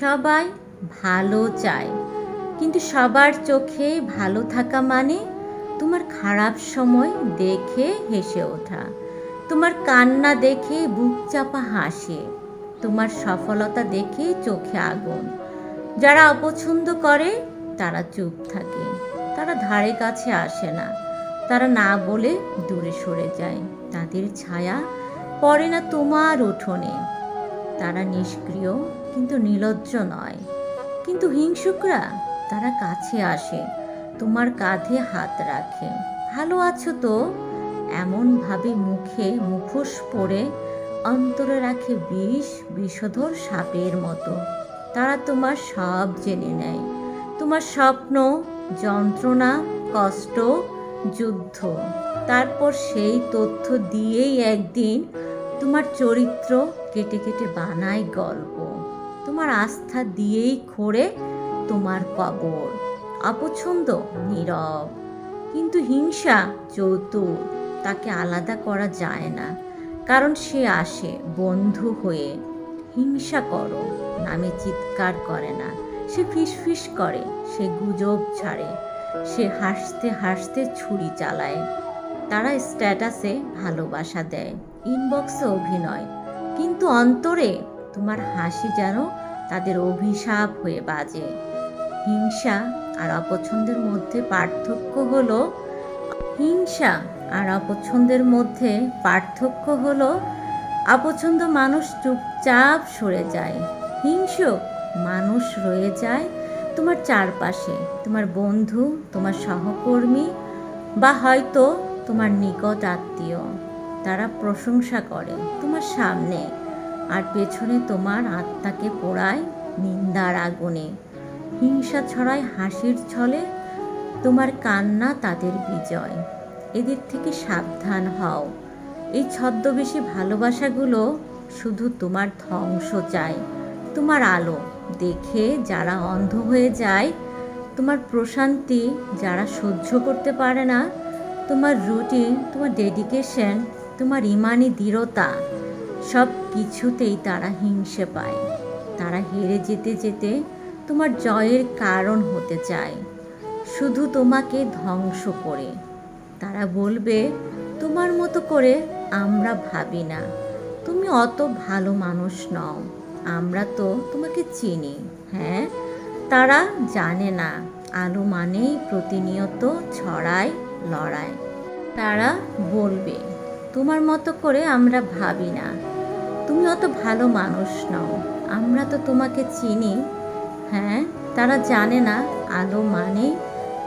সবাই ভালো চায়। কিন্তু সবার চোখে ভালো থাকা মানে তোমার খারাপ সময় দেখে হেসে ওঠা, তোমার কান্না দেখে বুক চাপা হাসে, তোমার সফলতা দেখে চোখে আগুন। যারা অপছন্দ করে, তারা চুপ থাকে, তারা ধারে কাছে আসে না, তারা না বলে দূরে সরে যায়, তাদের ছায়া পড়ে না তোমার উঠোনে। তারা নিষ্ক্রিয়, কিন্তু নির্লজ্জ নয়। কিন্তু হিংসুকরা, তারা কাছে আসে, তোমার কাঁধে হাত রাখে। ভালো আছো তো? এমনভাবে মুখে মুখোশ পরে অন্তরে রাখে বিষ, বিষধর সাপের মতো। তারা তোমার সব জেনে নেয়। তোমার স্বপ্ন, যন্ত্রণা, কষ্ট, যুদ্ধ। তারপর সেই তথ্য দিয়েই একদিন তোমার চরিত্র কেটে কেটে বানায় গল্প। তোমার আস্থা দিয়েই খোড়ে তোমার কবর। অপছন্দ, নীরব। কিন্তু হিংসা, চতুর, তাকে আলাদা করা যায় না। কারণ সে আসে বন্ধু হয়ে। হিংসা করো, নামে চিৎকার করে না। সে ফিসফিস করে, সে গুজব ছাড়ে। সে হাসতে হাসতে ছুরি চালায়। তারা স্ট্যাটাসে ভালোবাসা দেয়। ইনবক্সে অভিনয়। কিন্তু অন্তরে তোমার হাসি যেন তাদের অভিশাপ হয়ে বাজে। হিংসা আর অপছন্দের মধ্যে পার্থক্য হলো, হিংসা আর অপছন্দের মধ্যে পার্থক্য হলো, অপছন্দ মানুষ চুপচাপ সরে যায়, হিংসুক মানুষ রয়ে যায় তোমার চারপাশে। তোমার বন্ধু, তোমার সহকর্মী বা হয়তো তোমার নিকট আত্মীয়। তারা প্রশংসা করে তোমার সামনে আর পেছনে তোমার আত্মাকে পোড়ায় নিন্দার আগুনে। হিংসা ছড়ায় হাসির ছলে তোমার কান্না তাদের বিজয়। এদের থেকে সাবধান হও। এই ছদ্মবেশী ভালোবাসাগুলো শুধু তোমার ধ্বংস চায়। তোমার আলো দেখে যারা অন্ধ হয়ে যায়, তোমার প্রশান্তি যারা সহ্য করতে পারে না, তোমার রুটিন, তোমার ডেডিকেশন তোমার ইমানি দৃঢ়তা, সব কিছুতেই তারা হিংসে পায়। তারা হেরে যেতে যেতে তোমার জয়ের কারণ হতে চায়। শুধু তোমাকে ধ্বংস করে। তারা বলবে, তোমার মতো করে আমরা ভাবি না। তুমি অত ভালো মানুষ নও। আমরা তো তোমাকে চিনি। হ্যাঁ তারা জানে না। আলো মানেই প্রতিনিয়ত ছড়ায়, লড়ায়। তারা বলবে তোমার মতো করে আমরা ভাবি না। তুমি অত ভালো মানুষ নও। আমরা তো তোমাকে চিনি। হ্যাঁ তারা জানে না আলো মানে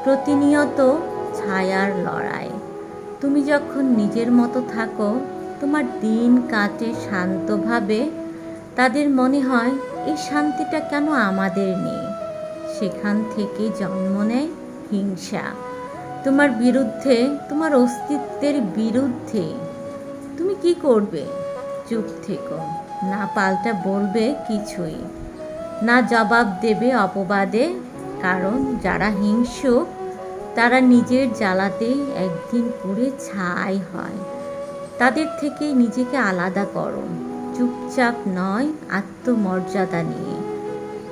প্রতিনিয়ত ছায়ার লড়াই। তুমি যখন নিজের মতো থাকো, তোমার দিন কাটে শান্তভাবে। তাদের মনে হয় এই শান্তিটা কেন আমাদের নেই? সেখান থেকে জন্ম নেয় হিংসা। তোমার বিরুদ্ধে, তোমার অস্তিত্বের বিরুদ্ধে। কি করবে? চুপ থেকো। না পাল্টা বলবে কিছুই। না জবাব দেবে অপবাদে। কারণ যারা হিংসুক, তারা নিজের জ্বালাতেই একদিন পুড়ে ছাই হয়। তাদের থেকে নিজেকে আলাদা করো। চুপচাপ নয় আত্মমর্যাদা নিয়ে।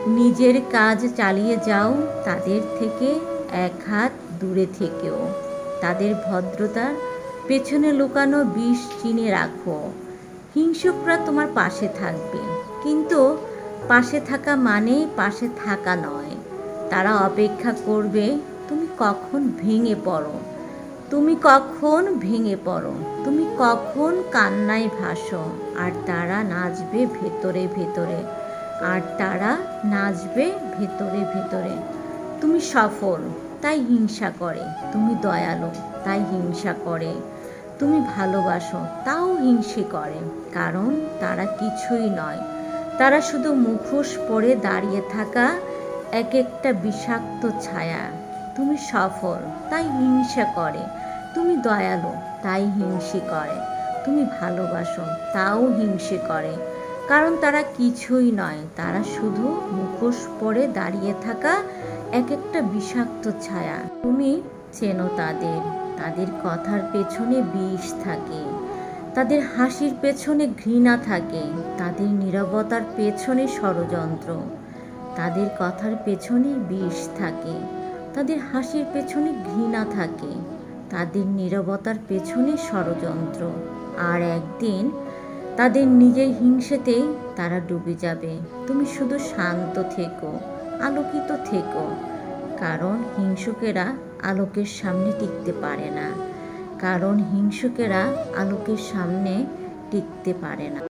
নিজের কাজ চালিয়ে যাও তাদের থেকে এক হাত দূরে থেকেও। তাদের ভদ্রতার পেছনে লুকানো বিষ চিনে রাখো। হিংসুকরা তোমার পাশে থাকবে। কিন্তু পাশে থাকা মানে পাশে থাকা নয়। তারা অপেক্ষা করবে, তুমি কখন ভেঙে পড়ো? তুমি কখন ভেঙে পড়ো? তুমি কখন কান্নায় ভাসো? আর তারা নাচবে ভেতরে ভেতরে। আর তারা নাচবে ভেতরে ভেতরে। তুমি সফল, তাই হিংসা করে। তুমি দয়ালু, তাই হিংসা করে। তুমি ভালোবাসো, তাও হিংসে করে। কারণ তারা কিছুই নয়। তারা শুধু মুখোশ পরে দাঁড়িয়ে থাকা এক একটা বিষাক্ত ছায়া। তুমি সফল, তাই হিংসা করে। তুমি দয়ালু, তাই হিংসে করে। তুমি ভালোবাসো, তাও হিংসে করে। কারণ তারা কিছুই নয়। তারা শুধু মুখোশ পরে দাঁড়িয়ে থাকা এক একটা বিষাক্ত ছায়া। তুমি চেনো তাদের। তাদের কথার পেছনে বিষ থাকে, তাদের হাসির পেছনে ঘৃণা থাকে, তাদের নীরবতার পেছনে ষড়যন্ত্র, তাদের কথার পেছনে বিষ থাকে, তাদের হাসির পেছনে ঘৃণা থাকে, তাদের নীরবতার পেছনে ষড়যন্ত্র। আর একদিন তাদের নিজের হিংসেতেই তারা ডুবে যাবে। তুমি শুধু শান্ত থেকো, আলোকিত থেকো, কারণ হিংসুকেরা আলোকের সামনে টিকতে পারে না কারণ হিংসুকেরা আলোকের সামনে টিকতে পারে না।